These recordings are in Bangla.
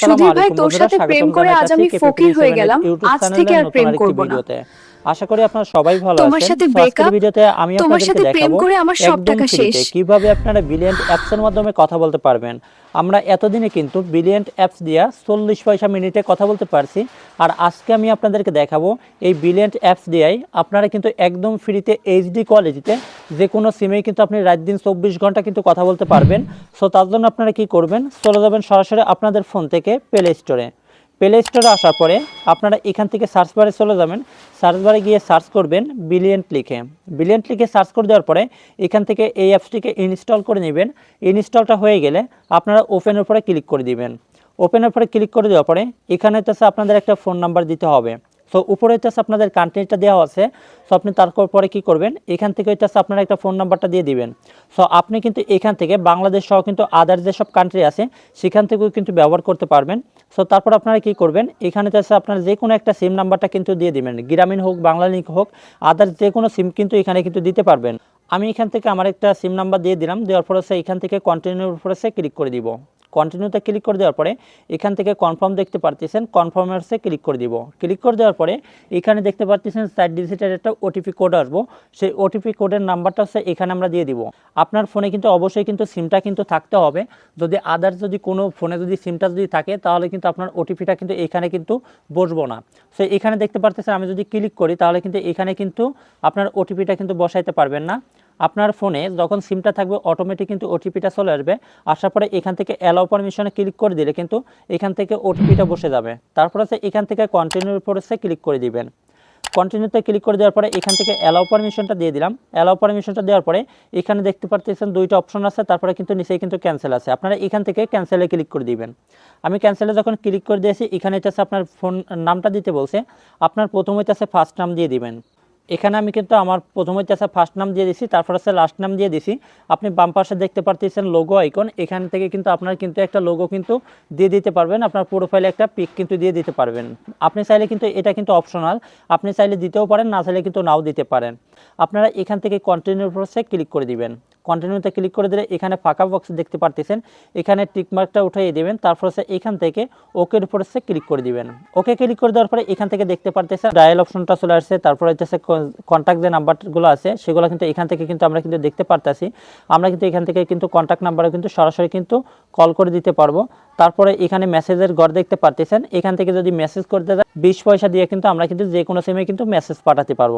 সুধীর ভাই তোর সাথে প্রেম করে আজ আমি ফকির হয়ে গেলাম আজ থেকে আর প্রেম করব না। আশা করি আপনারা সবাই ভালো আছেন। তোমার সাথে up, ভিডিওতে আমি তোমার সাথে প্রেম করে আমার সব টাকা শেষ। কীভাবে আপনারা বিলিয়েন্ট অ্যাপসের মাধ্যমে কথা বলতে পারবেন। আমরা এতদিনে কিন্তু বিলিয়েন্ট অ্যাপস দিয়া চল্লিশ পয়সা মিনিটে কথা বলতে পারছি। আর আজকে আমি আপনাদেরকে দেখাবো এই বিলিয়েন্ট অ্যাপস দিয়াই আপনারা কিন্তু একদম ফ্রিতে এইচডি কোয়ালিটিতে যে কোনো সিমেই কিন্তু আপনি রাত দিন চব্বিশ ঘণ্টা কিন্তু কথা বলতে পারবেন। সো তার জন্য আপনারা কি করবেন? চলে যাবেন সরাসরি আপনাদের ফোন থেকে প্লে স্টোরে প্লে স্টোরে আসার পরে আপনারা এখান থেকে সার্চ বারে চলে যাবেন। সার্চ বারে গিয়ে সার্চ করবেন বিলিয়েন্ট লিখে বিলিয়েন্ট লিখে সার্চ করে দেওয়ার পরে এখান থেকে এই অ্যাপসটিকে ইনস্টল করে নেবেন। ইনস্টলটা হয়ে গেলে আপনারা ওপেনের উপরে ক্লিক করে দিবেন। ওপেনের উপরে ক্লিক করে দেওয়ার পরে এখানে তো আপনাদের একটা ফোন নাম্বার দিতে হবে। সো উপরে হচ্ছে আপনাদের কান্ট্রিটা দেওয়া আছে। সো আপনি তারপর পরে কি করবেন? এখান থেকে হচ্ছে আপনারা একটা ফোন নাম্বারটা দিয়ে দিবেন। সো আপনি কিন্তু এখান থেকে বাংলাদেশ সহ কিন্তু আদার যেসব কান্ট্রি আছে, সেখান থেকেও কিন্তু ব্যবহার করতে পারবেন। সো তারপর আপনারা কি করবেন? এখানে হচ্ছে আপনার যে কোনো একটা সিম নাম্বারটা কিন্তু দিয়ে দিবেন। গ্রামীণ হোক, বাংলা লিঙ্ক হোক আদার যে কোনো সিম কিন্তু এখানে কিন্তু দিতে পারবেন। আমি এখান থেকে আমার একটা সিম নাম্বার দিয়ে দিলাম। দেওয়ার পরে হচ্ছে এখান থেকে কন্টিনিউর উপরে ক্লিক করে দিব। কন্টিনিউতে ক্লিক করে দেওয়ার পরে এখান থেকে কনফার্ম দেখতে পারতেছেন কনফার্মার্সে ক্লিক করে দিব। ক্লিক করে দেওয়ার পরে এখানে দেখতে পারতেছেন চার ডিজিটের একটা ওটিপি কোড আসব। সেই ওটিপি কোডের নাম্বারটা হচ্ছে এখানে আমরা দিয়ে দিব। আপনার ফোনে কিন্তু অবশ্যই কিন্তু সিমটা কিন্তু থাকতে হবে। যদি আদার যদি কোনো ফোনে যদি সিমটা যদি থাকে, তাহলে কিন্তু আপনার ওটিপিটা কিন্তু এখানে কিন্তু বসবো না। সো এখানে দেখতে পারতেছেন আমি যদি ক্লিক করি, তাহলে কিন্তু এখানে কিন্তু আপনার ওটিপিটা কিন্তু বসাইতে পারবেন না। আপনার ফোনে যখন সিমটা থাকবে অটোমেটিক কিন্তু ওটিপিটা চলে আসবে। আসার পরে এখান থেকে অ্যালাউ পারমিশনে ক্লিক করে দিলে কিন্তু এখান থেকে ওটিপিটা বসে যাবে। তারপর হচ্ছে এখান থেকে কন্টিনিউর উপর ক্লিক করে দিবেন। কন্টিনিউতে ক্লিক করে দেওয়ার পরে এখান থেকে অ্যালাউ পারমিশনটা দিয়ে দিলাম। অ্যালাউ পারমিশনটা দেওয়ার পরে এখানে দেখতে পারতেছেন দুইটা অপশন আছে, তারপরে কিন্তু নিচেই কিন্তু ক্যান্সেল আছে। আপনারা এখান থেকে ক্যান্সেলে ক্লিক করে দিবেন। আমি ক্যান্সেলে যখন ক্লিক করে দিয়েছি, এখানে হচ্ছে আপনার ফোন নামটা দিতে বলছে। আপনার প্রথম হচ্ছে ফার্স্ট নাম দিয়ে দিবেন। এখানে আমি কিন্তু আমার প্রথম হচ্ছে ফার্স্ট নাম দিয়ে দিছি, তারপর হচ্ছে লাস্ট নাম দিয়ে দিছি। আপনি বাম পাশে দেখতে পারতেছেন লোগো আইকন এখান থেকে কিন্তু আপনার কিন্তু একটা লোগো কিন্তু দিয়ে দিতে পারবেন, আপনার প্রোফাইলে একটা পিক কিন্তু দিয়ে দিতে পারবেন। আপনি চাইলে কিন্তু এটা কিন্তু অপশনাল আপনি চাইলে দিতেও পারেন, না চাইলে কিন্তু নাও দিতে পারেন। আপনারা এখান থেকে কন্টিনিউর প্রসে ক্লিক করে দিবেন। কন্টিনিউতে ক্লিক করে দিলে এখানে ফাঁকা বক্স দেখতে পারতেছেন, এখানে টিকমার্কটা উঠিয়ে দিবেন, তারপর হচ্ছে এখান থেকে ওকের উপর হচ্ছে ক্লিক করে দিবেন। ওকে ক্লিক করে দেওয়ার পরে এখান থেকে দেখতে পারতেছেন ডায়াল অপশনটা চলে আসছে, তারপর হচ্ছে কন্ট্যাক্ট যে নাম্বারগুলো আছে, সেগুলো কিন্তু এখান থেকে কিন্তু আমরা কিন্তু দেখতে পারতেছি। আমরা কিন্তু এখান থেকে কিন্তু কন্ট্যাক্ট নাম্বারে কিন্তু সরাসরি কিন্তু কল করে দিতে পারব। তারপরে এখানে মেসেজের ঘর দেখতে পারতেছেন। এখান থেকে যদি মেসেজ করতে যায় বিশ পয়সা দিয়ে কিন্তু আমরা কিন্তু যে কোনো সিমে কিন্তু মেসেজ পাঠাতে পারব।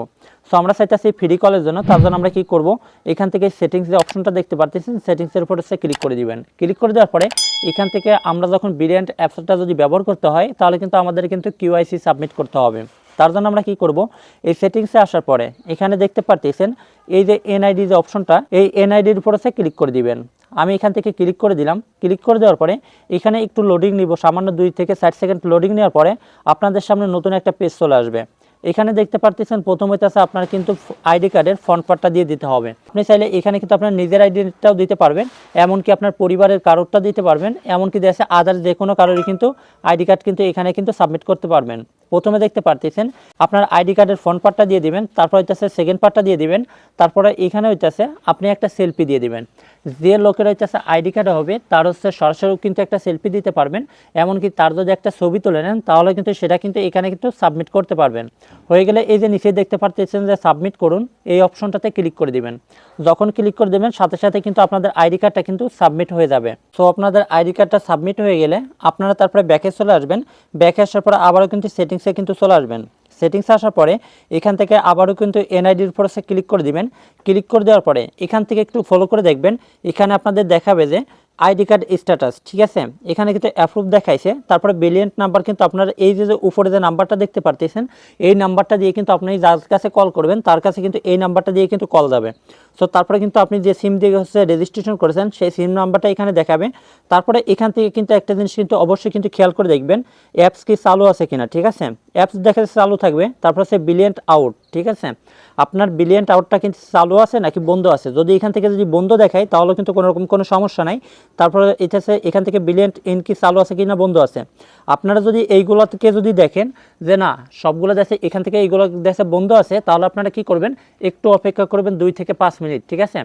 সো আমরা চাইতেছি ফ্রি কলের জন্য। তার জন্য আমরা কি করব? এখান থেকে সেটিংস যে অপশনটা দেখতে পারতেছেন সেটিংসের উপর হচ্ছে ক্লিক করে দিবেন। ক্লিক করে দেওয়ার পরে এখান থেকে আমরা যখন বিরিয়ান্ট অ্যাপসটা যদি ব্যবহার করতে হয়, তাহলে কিন্তু আমাদের কিন্তু কিউআইসি সাবমিট করতে হবে। তার জন্য আমরা কি করব? এই সেটিংসে আসার পরে, এখানে দেখতে পারতেছেন, এই যে এনআইডি যে অপশনটা, এই এনআইডির উপর হচ্ছে ক্লিক করে দিবেন। আমি এখান থেকে ক্লিক করে দিলাম। ক্লিক করে দেওয়ার পরে, এখানে একটু লোডিং নিব। সামান্য দুই থেকে ষাট সেকেন্ড লোডিং নেওয়ার পরে, আপনাদের সামনে নতুন একটা পেজ চলে আসবে। এখানে দেখতে পারতেছেন প্রথম হইতেছে আপনার কিন্তু আইডি কার্ডের ফ্রন্ট পার্টটা দিয়ে দিতে হবে। আপনি চাইলে এখানে কিন্তু আপনার নিজের আইডিটাও দিতে পারবেন, এমনকি আপনার পরিবারের কারোরটা দিতে পারবেন, এমনকি দেশে আদার যে কোনো কারোরই কিন্তু আইডি কার্ড কিন্তু এখানে কিন্তু সাবমিট করতে পারবেন। প্রথমে দেখতে পারতেছেন, আপনার আইডি কার্ডের ফ্রন্ট পার্টটা দিয়ে দিবেন, তারপর হইতেছে সেকেন্ড পার্টটা দিয়ে দিবেন, তারপরে এখানে হইতেছে আপনি একটা সেলফি দিয়ে দিবেন। যে লোকের হইতেছে আইডি কার্ড হবে, তার হচ্ছে সরাসরি কিন্তু একটা সেলফি দিতে পারবেন। এমনকি তার যদি একটা ছবি তুলে নেন, তাহলে কিন্তু সেটা কিন্তু এখানে কিন্তু সাবমিট করতে পারবেন। হয়ে গেলে এই যে নিচে দেখতে পারতেছেন যে সাবমিট করুন, এই অপশনটাতে ক্লিক করে দিবেন। যখন ক্লিক করে দেবেন, সাথে সাথে কিন্তু আপনাদের আইডি কার্ডটা কিন্তু সাবমিট হয়ে যাবে। সো আপনাদের আইডি কার্ডটা সাবমিট হয়ে গেলে আপনারা তারপরে ব্যাকে চলে আসবেন। ব্যাকে আসার পরে আবারও কিন্তু সেটিংসে কিন্তু চলে আসবেন। সেটিংসে আসার পরে এখান থেকে আবারও কিন্তু এনআইডির উপর ক্লিক করে দিবেন। ক্লিক করে দেওয়ার পরে এখান থেকে একটু ফলো করে দেখবেন। এখানে আপনাদের দেখাবে যে আইডি কার্ড স্ট্যাটাস, ঠিক আছে? এখানে কিন্তু অ্যাপ্রুভ দেখাইছে। তারপরে বিলিয়েন্ট নাম্বার কিন্তু আপনার এই যে উপরে যে নাম্বারটা দেখতে পারতেছেন, এই নাম্বারটা দিয়ে কিন্তু আপনি যার কাছে কল করবেন, তার কাছে কিন্তু এই নাম্বারটা দিয়ে কিন্তু কল যাবে। সো তারপরে কিন্তু আপনি যে সিম দিয়ে হচ্ছে রেজিস্ট্রেশন করেছেন, সেই সিম নাম্বারটা এখানে দেখাবে। তারপরে এখান থেকে কিন্তু একটা জিনিস কিন্তু অবশ্যই কিন্তু খেয়াল করে দেখবেন অ্যাপস কি চালু আছে কিনা, ঠিক আছে? অ্যাপস দেখা চালু থাকবে, তারপর সে বিলিয়েন্ট আউট ঠিক আছে? আপনার বিলিয়েন্ট আউটটা কিন্তু চালু আছে নাকি বন্ধ আছে? যদি এখান থেকে যদি বন্ধ দেখায়, তাহলে কিন্তু কোনো রকম কোনো সমস্যা নাই। তারপরে এটা এখান থেকে বিলিয়েন্ট ইন কি চালু আছে কি না বন্ধ আছে। আপনারা যদি এইগুলো থেকে যদি দেখেন যে না, সবগুলো দেখে এখান থেকে এইগুলো দেখে বন্ধ আছে, তাহলে আপনারা কি করবেন? একটু অপেক্ষা করবেন দুই থেকে পাঁচ মিনিট, ঠিক আছে?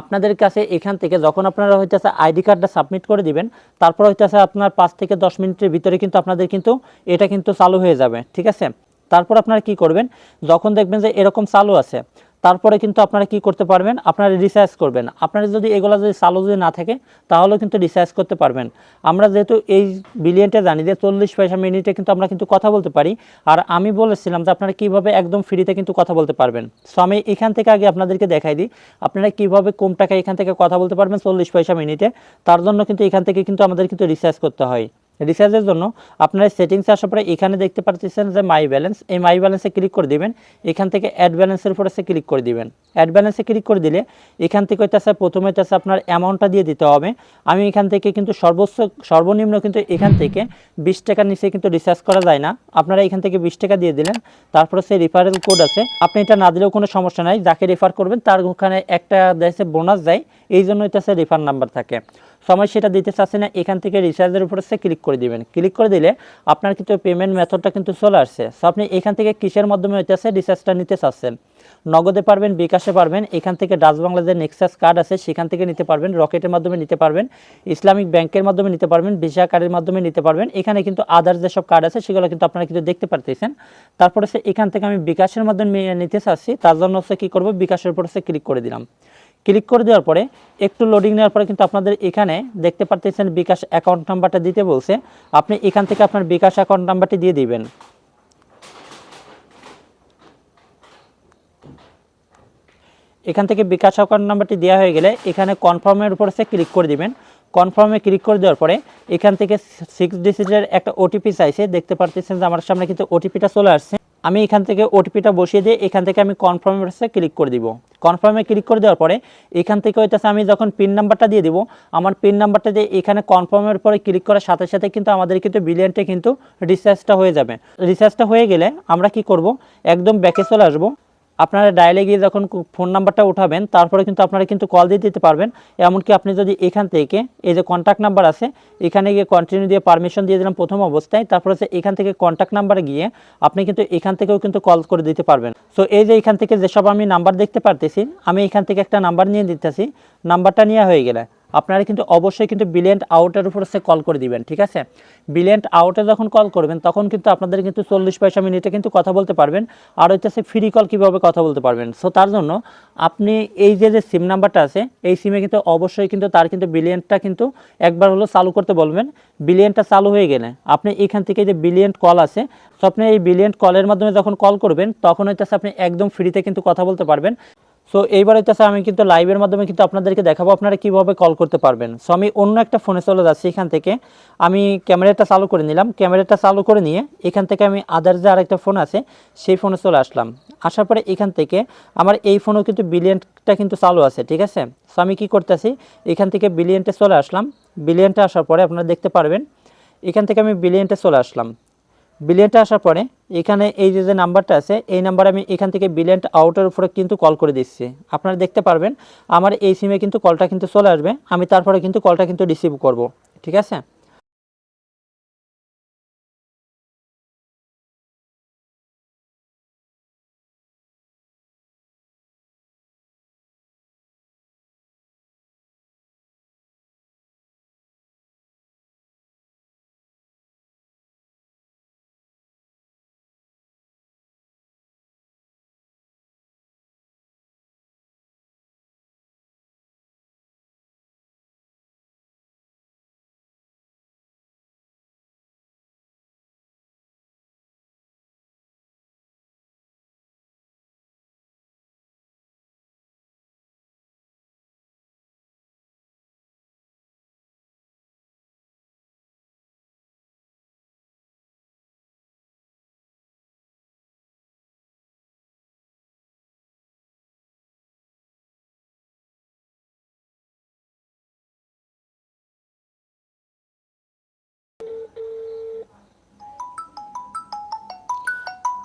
আপনাদের কাছে এখান থেকে যখন আপনারা হইতেছে আইডি কার্ডটা সাবমিট করে দিবেন, তারপর হইতেছে আপনার পাঁচ থেকে দশ মিনিটের ভিতরে কিন্তু আপনাদের কিন্তু এটা কিন্তু চালু হয়ে যাবে, ঠিক আছে? তারপর আপনারা কি করবেন? যখন দেখবেন যে এরকম চালু আছে, তারপরে কিন্তু আপনারা কি করতে পারবেন? আপনারা রিসার্চ করবেন। আপনারা যদি এগুলো যদি চালু যদি না থাকে, তাহলেও কিন্তু রিসার্চ করতে পারবেন। আমরা যেহেতু এই বিলিয়নটা জানি যে চল্লিশ পয়সা মিনিটে কিন্তু আমরা কিন্তু কথা বলতে পারি। আর আমি বলেছিলাম যে আপনারা কীভাবে একদম ফ্রিতে কিন্তু কথা বলতে পারবেন। সো আমি এখান থেকে আগে আপনাদেরকে দেখাই দিই। আপনারা কীভাবে কম টাকা এখান থেকে কথা বলতে পারবেন চল্লিশ পয়সা মিনিটে? তার জন্য কিন্তু এখান থেকে কিন্তু আমাদের কিন্তু রিসার্চ করতে হয়। রিচার্জের জন্য আপনারা সেটিংসে আসার পরে এখানে দেখতে পাচ্ছেন যে মাই ব্যালেন্স এই মাই ব্যালেন্সে ক্লিক করে দিবেন। এখান থেকে অ্যাড ব্যালেন্সের উপরে সে ক্লিক করে দিবেন। অ্যাড ব্যালেন্সে ক্লিক করে দিলে এখান থেকে হইতেছে, প্রথমে হইতেছে আপনার অ্যামাউন্টটা দিয়ে দিতে হবে। আমি এখান থেকে কিন্তু সর্বোচ্চ, সর্বনিম্ন কিন্তু এখান থেকে বিশ টাকার নিচে কিন্তু রিচার্জ করা যায় না। আপনারা এখান থেকে বিশ টাকা দিয়ে দিলেন। তারপরে সেই রিফারেল কোড আছে। আপনি এটা না দিলেও কোনো সমস্যা নাই। যাকে রেফার করবেন, তার ওখানে একটা দেশে বোনাস যায় এই জন্য হইতেছে রিফার নাম্বার থাকে। সময় সেটা দিতে চাচ্ছে না, এখান থেকে রিচার্জের উপরে সে ক্লিক করে দিবেন। ক্লিক করে দিলে আপনার কিন্তু পেমেন্ট মেথডটা কিন্তু চলে আসছে। সো আপনি এখান থেকে কিসের মাধ্যমে হইতেছে রিচার্জটা নিতে চাচ্ছেন? নগদে পারবেন, বিকাশে পারবেন, এখান থেকে ডাচ বাংলাদেশ নেক্সাস কার্ড আছে, সেখান থেকে নিতে পারবেন, রকেটের মাধ্যমে নিতে পারবেন, ইসলামিক ব্যাংকের মাধ্যমে নিতে পারবেন, ভিসা কার্ডের মাধ্যমে নিতে পারবেন। এখানে কিন্তু আদার্স যেসব কার্ড আছে, সেগুলো কিন্তু আপনারা কিন্তু দেখতে পারতেছেন। তারপরে সে এখান থেকে আমি বিকাশের মাধ্যমে নিতে চাচ্ছি, তার জন্য হচ্ছে কী করব? বিকাশের উপরে সে ক্লিক করে দিলাম। ক্লিক করে দেওয়ার পরে একটু লোডিং নেওয়ার পরে কিন্তু আপনাদের এখানে দেখতে পারতেছেন বিকাশ অ্যাকাউন্ট নাম্বারটা দিতে বলছে। আপনি এখান থেকে আপনার বিকাশ অ্যাকাউন্ট নাম্বারটি দিয়ে দিবেন। এখান থেকে বিকাশ অ্যাকাউন্ট নাম্বারটি দেওয়া হয়ে গেলে এখানে কনফার্মের উপর সে ক্লিক করে দিবেন। কনফার্মে ক্লিক করে দেওয়ার পরে এখান থেকে সিক্স ডিজিটের একটা ওটিপি চাইছে। দেখতে পারতেছেন যে আমার সামনে কিন্তু ওটিপিটা চলে আসছে। আমি এখান থেকে ওটিপিটা বসিয়ে দিয়ে এখান থেকে আমি কনফার্মের ক্লিক করে দিব। কনফার্মে ক্লিক করে দেওয়ার পরে এখান থেকে হইতেছে আমি যখন পিন নাম্বারটা দিয়ে দিব, আমার পিন নাম্বারটা দিয়ে এখানে কনফার্মের পরে ক্লিক করার সাথে সাথে কিন্তু আমাদের কিন্তু বিলিয়নটা কিন্তু রিচার্জটা হয়ে যাবে। রিচার্জটা হয়ে গেলে আমরা কি করব? একদম ব্যাকে চলে আসব। আপনারা ডায়ালে গিয়ে যখন ফোন নাম্বারটা উঠাবেন, তারপরে কিন্তু আপনারা কিন্তু কল দিয়ে দিতে পারবেন। এমনকি আপনি যদি এখান থেকে এই যে কন্ট্যাক্ট নাম্বার আছে, এখানে গিয়ে কন্টিনিউ দিয়ে পারমিশন দিয়ে দিলাম প্রথম অবস্থায়, তারপরে হচ্ছে এখান থেকে কন্ট্যাক্ট নাম্বারে গিয়ে আপনি কিন্তু এখান থেকেও কিন্তু কল করে দিতে পারবেন। সো এই যে এখান থেকে যেসব আমি নাম্বার দেখতে পারতেছি, আমি এখান থেকে একটা নাম্বার নিয়ে দিতেছি নাম্বারটা নেওয়া হয়ে গেলে। আপনারা কিন্তু অবশ্যই কিন্তু বিলিয়েন্ট আউটের উপর সে কল করে দিবেন, ঠিক আছে? বিলিয়েন্ট আউটে যখন কল করবেন, তখন কিন্তু আপনাদের কিন্তু চল্লিশ পয়সা মিনিটে কিন্তু কথা বলতে পারবেন, আর হচ্ছে ফ্রি কল কীভাবে কথা বলতে পারবেন। সো তার জন্য আপনি এই যে যে সিম নাম্বারটা আছে, এই সিমে কিন্তু অবশ্যই কিন্তু তার কিন্তু বিলিয়েন্টটা কিন্তু একবার হলো চালু করতে বলবেন। বিলিয়েন্টটা চালু হয়ে গেলে আপনি এখান থেকে যে বিলিয়েন্ট কল আছে তো আপনি এই বিলিয়েন্ট কলের মাধ্যমে যখন কল করবেন, তখন হইতেছে আপনি একদম ফ্রিতে কিন্তু কথা বলতে পারবেন। সো এইবার হইতেছে আমি কিন্তু লাইভের মাধ্যমে কিন্তু আপনাদেরকে দেখাবো আপনারা কীভাবে কল করতে পারবেন। সো আমি অন্য একটা ফোনে চলে যাচ্ছি এখান থেকে। আমি ক্যামেরাটা চালু করে নিলাম। ক্যামেরাটা চালু করে নিয়ে এখান থেকে আমি আদার যে আরেকটা ফোন আছে, সেই ফোনে চলে আসলাম। আসার পরে এখান থেকে আমার এই ফোনেও কিন্তু বিলিয়নটা কিন্তু চালু আছে, ঠিক আছে? সো আমি কি করতেছি? এখান থেকে বিলিয়নটে চলে আসলাম। বিলিয়নটা আসার পরে আপনারা দেখতে পারবেন। এখান থেকে আমি বিলিয়নটে চলে আসলাম। বিলিয়নটা আসার পরে, এখানে এই যে যে নাম্বারটা আছে, এই নাম্বার আমি এখান থেকে বিলিয়ন্ট আউটের উপরে কিন্তু কল করে দিচ্ছি। আপনারা দেখতে পারবেন, আমার এই সিমে কিন্তু কলটা কিন্তু চলে আসবে, আমি তারপরে কিন্তু কলটা কিন্তু রিসিভ করব, ঠিক আছে?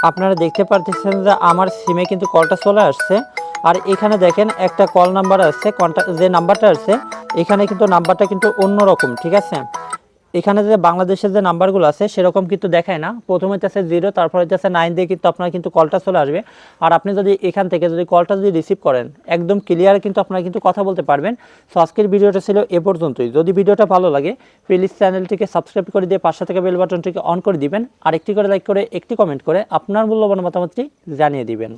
আপনারা দেখতে পারতেছেন যে আমার সিমে কিন্তু কলটা চলে আসছে। আর এখানে দেখেন একটা কল নাম্বার আসছে কন্ট্যাক্ট যে নাম্বারটা আছে, এখানে কিন্তু নাম্বারটা কিন্তু অন্যরকম, ঠিক আছে? এখানে যে বাংলাদেশের যে নাম্বারগুলো আছে, সেরকম কিন্তু দেখায় না। প্রথমে আছে জিরো, তারপরে আছে নাইন দিয়ে কিন্তু আপনার কিন্তু কলটা চলে আসবে। আর আপনি যদি এখান থেকে যদি কলটা যদি রিসিভ করেন, একদম ক্লিয়ার কিন্তু আপনারা কিন্তু কথা বলতে পারবেন। সো আজকের ভিডিওটা ছিল এ পর্যন্তই। যদি ভিডিওটা ভালো লাগে প্লিজ চ্যানেলটিকে সাবস্ক্রাইব করে দিয়ে পাশে থেকে বেল বাটনটিকে অন করে দিবেন। আর একটি করে লাইক করে, একটি কমেন্ট করে আপনার মূল্যবান মতামতটি জানিয়ে দিবেন।